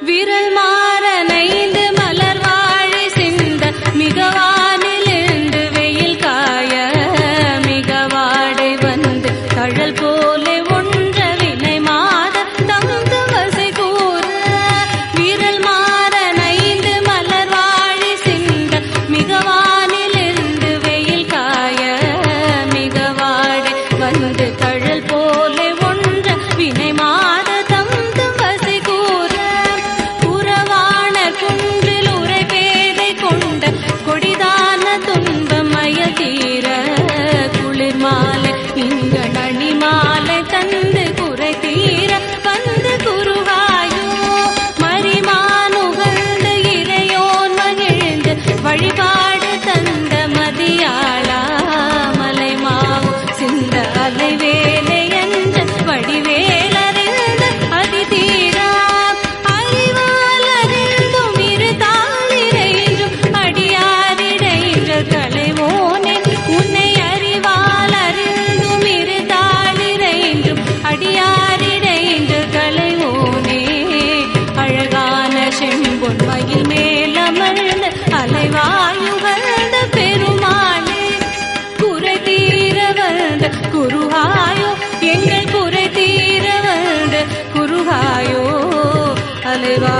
விரல் மாறனைந்து மலர் வாழை சிந்த மிகவானிலிருந்து வெயில் காய மிக வாடை வந்து தழல் போலே ஒன்ற வினை மாத தந்து வசை கூற விரல் மாறனைந்து மலர் வாழை சிந்த மிகவானிலிருந்து வெயில் காய மிக வாடை வந்து தழல் smile. அறிவாலறிந்தும் இரு தாளிரைஞ்சும் அடியாரிடைன்ற கலைவோனே. அழகான செம்பொன் மயில் மேலமர்ந்த அலைவாயுகழ்ந்த பெருமாளே. குறை தீர வந்த குருகாயோ எங்கள் குறை தீர வந்த குருகாயோ அலைவா